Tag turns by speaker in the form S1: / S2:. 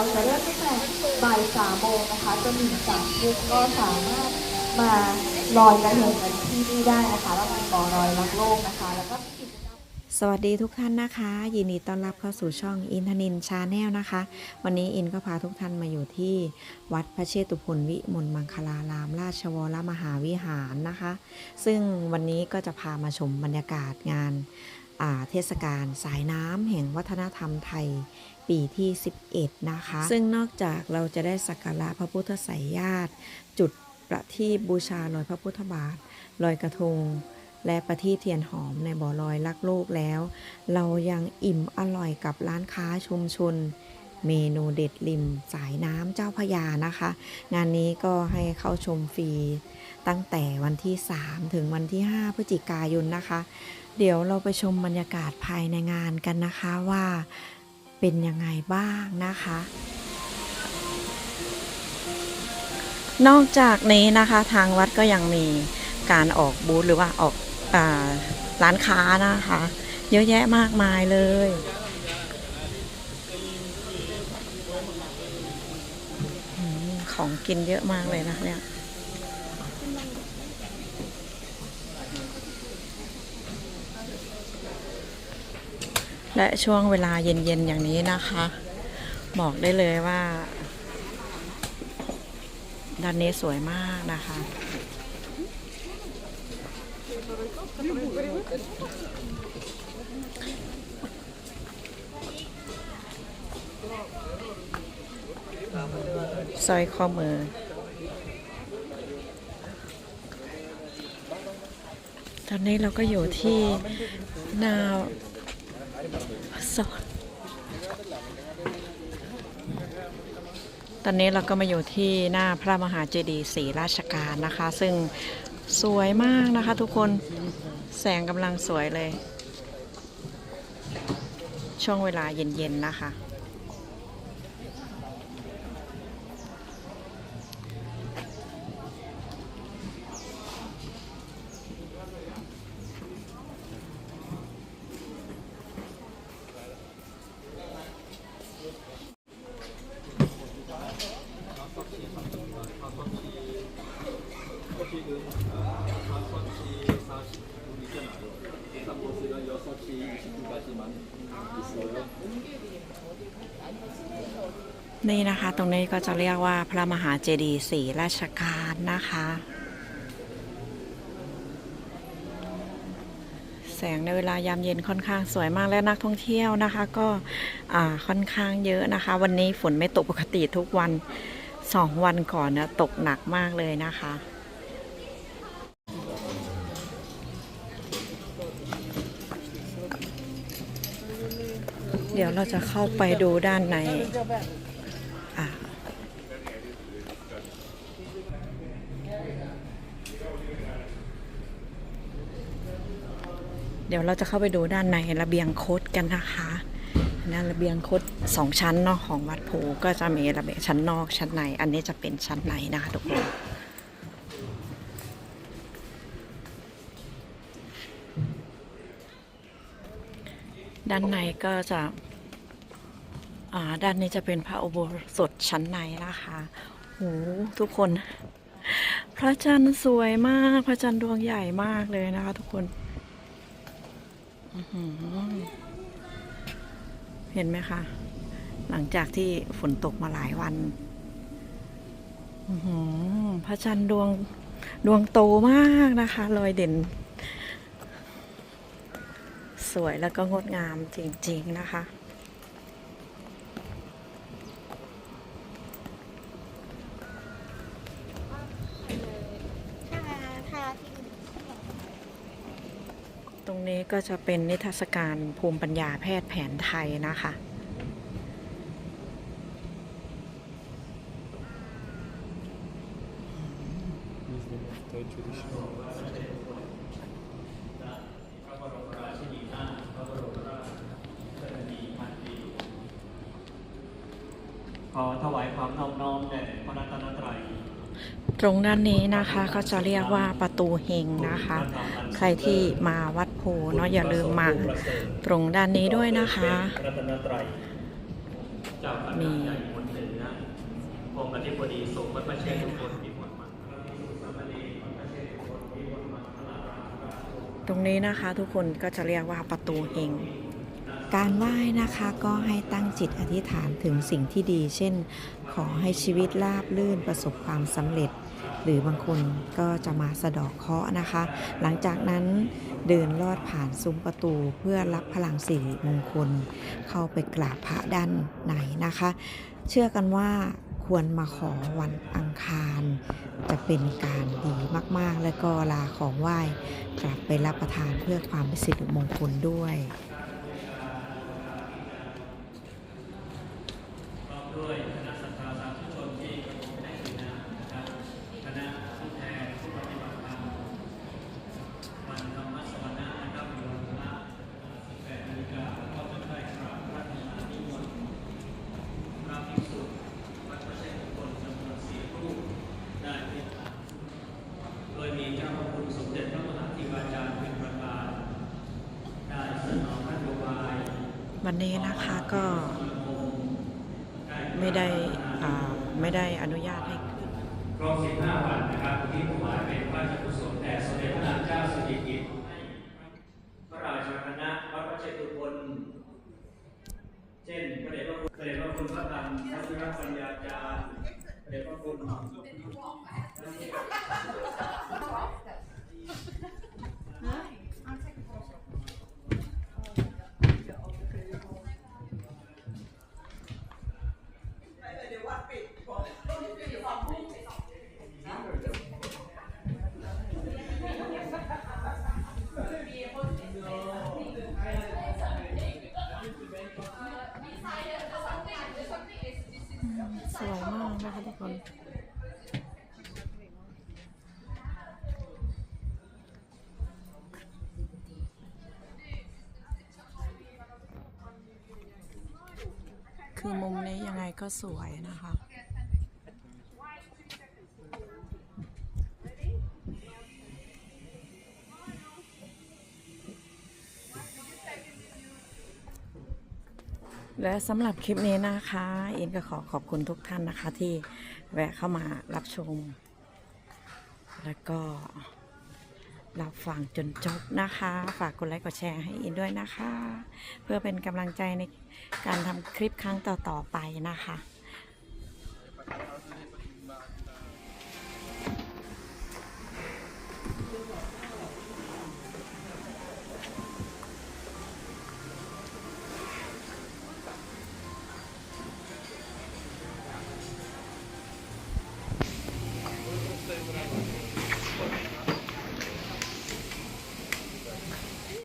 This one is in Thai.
S1: เราจะเริ่มตั้งแต่บ่ายสามโมงนะคะจนถึงสามทุ่มก็สามารถมาลอยกระทงกันที่นี่ได้นะคะแล้วมีบ่อลอยรักโลกนะคะ แล้วก็มีกิจกรรม
S2: สวัสดีทุกท่านนะคะ ยินดีต้อนรับเข้าสู่ช่องอินทนินชาแนลนะคะ วันนี้อินก็พาทุกท่านมาอยู่ที่ วัดพระเชตุพนวิมลมังคลาราม ราชวรมหาวิหารนะคะ ซึ่งวันนี้ก็จะพามาชมบรรยากาศงานเทศกาลสายน้ำแห่งวัฒนธรรมไทย ปีที่ 11 นะคะ ซึ่งนอกจากเราจะได้สักการะพระพุทธไสยญาติ จุดประทีปบูชาลอยพระพุทธบาทลอยกระทง และประทีปเทียนหอมในบ่อลอยลักโลกแล้ว เรายังอิ่มอร่อยกับร้านค้าชุมชนเมนูเด็ดริมสายน้ำเจ้าพยานะคะ งานนี้ก็ให้เข้าชมฟรีตั้งแต่วันที่ 3 ถึงวันที่ 5 พฤศจิกายนนะคะ เดี๋ยวเราไปชมบรรยากาศภายในงานกันนะคะว่า เป็นยังไงบ้างนะคะ นอกจากนี้นะคะทางวัดก็ยังมีการออกบูธหรือว่าออกอร้านค้านะคะ เยอะแยะมากมายเลยของกินเยอะมากเลยนะเนี่ย และช่วงเวลาเย็นๆอย่างนี้นะคะ บอกได้เลยว่าด้านนี้สวยมากนะคะสร้อยข้อมือ ตอนนี้เราก็อยู่ที่หนา ตอนนี้เราก็มาอยู่ที่หน้าพระมหาเจดีย์ศรีราชการนะคะ ซึ่งสวยมากนะคะทุกคนแสงกำลังสวยเลย ช่วงเวลาเย็นๆนะคะ นี่นะคะ ตรงนี้ก็จะเรียกว่าพระมหาเจดีย์ศรีราชการนะคะ แสงในเวลายามเย็นค่อนข้างสวยมากและนักท่องเที่ยวนะคะ ก็ค่อนข้างเยอะนะคะ วันนี้ฝนไม่ตกปกติทุกวันสองวันก่อนนี่ยตกหนักมากเลยนะคะ ดี๋ยวเราจะเข้าไปดูด้านในเดี๋ยวเราจะเข้าไปดูด้านในระเบียงคดกันนะคะนั่นระเบียงคดสองชั้นเนาะของวัดโพก็จะมีระเบียงชั้นนอกชั้นใน อันนี้จะเป็นชั้นในนะคะทุกคนด้านในก็จะ อ่าด้านนี้จะเป็นพระอุโบสถชั้นในนะคะโหทุกคน พระจันทร์สวยมาก พระจันทร์ดวงใหญ่มากเลยนะคะ ทุกคนเห็นไหมคะ หลังจากที่ฝนตกมาหลายวันอื้อหือพระจันทร์ดวงดวงโตมากนะคะลอยเด่น สวยแล้วก็งดงามจริง ๆ นะคะ รงนี้ก็จะเป็นนิทรรศการภูมิปัญญาแพทย์แผนไทยนะคะ
S3: ขอถวายความนอบน้อมแด่พระรัตนตรัย
S2: ตรงด้านนี้นะคะก็จะเรียกว่าประตูเฮงนะคะ ใครที่มาวัด โพเนาะอย่าลืมมาตรงด้านนี้ด้วยนะคะ
S3: รัตนตรัยจาก
S2: มี
S3: ใหญ่มนต์ใหญ่องค์อธิบดีสงฆ์วัดพระเชตุพนวิมลมังคลาภิกษุสามเณรวัดพระเชตุพนวิมลมังคลารามราช
S2: ตรงนี้นะคะทุกคนก็จะเรียกว่าประตูเฮงการไหว้นะคะก็ให้ตั้งจิตอธิษฐานถึงสิ่งที่ดี เช่น ขอให้ชีวิตราบลื่นประสบความสำเร็จ หรือบางคนก็จะมาสะดอกเคาะนะคะ หลังจากนั้นเดินลอดผ่านซุ้มประตูเพื่อรับพลังสิริมงคล เข้าไปกราบพระด้านในนะคะ เชื่อกันว่าควรมาขอวันอังคาร จะเป็นการดีมาก ๆ และก็ลาของไหว้กลับไปรับประทานเพื่อความเป็นสิริมงคลด้วย
S3: พร้อมด้วยคณะสัตยาสาธุชนที่กระผมได้ถือนานะครับคณะผู้แทนผู้ปฏิบัติธรรมวันธรรมสวนานะครับอยู่วันละ18นาฬิกาก็จะได้กราบพระธรรมานิมนต์พระภิกษุวัดพระเชตุพนจำนวนสี่รูปได้ที่โดยมีเจ้าพระคุณสมเด็จพระมหาธิวาจารย์เป็นประธานได้สนองนโยบาย
S2: วันนี้นะคะก็ไม่ได้ไม่ได้อนุญาตให้ขึ้น
S3: ครบ15วันนะครับที่ถวายเป็นพระราชกุ
S2: คือมุมนี้ยังไงก็สวยนะคะ และสำหรับคลิปนี้นะคะ อินก็ขอขอบคุณทุกท่านนะคะที่แวะเข้ามารับชม แล้วก็ รับฟังจนจบนะคะ ฝากกดไลค์กดแชร์ให้อินด้วยนะคะ เพื่อเป็นกำลังใจในการทำคลิปครั้งต่อๆไปนะคะ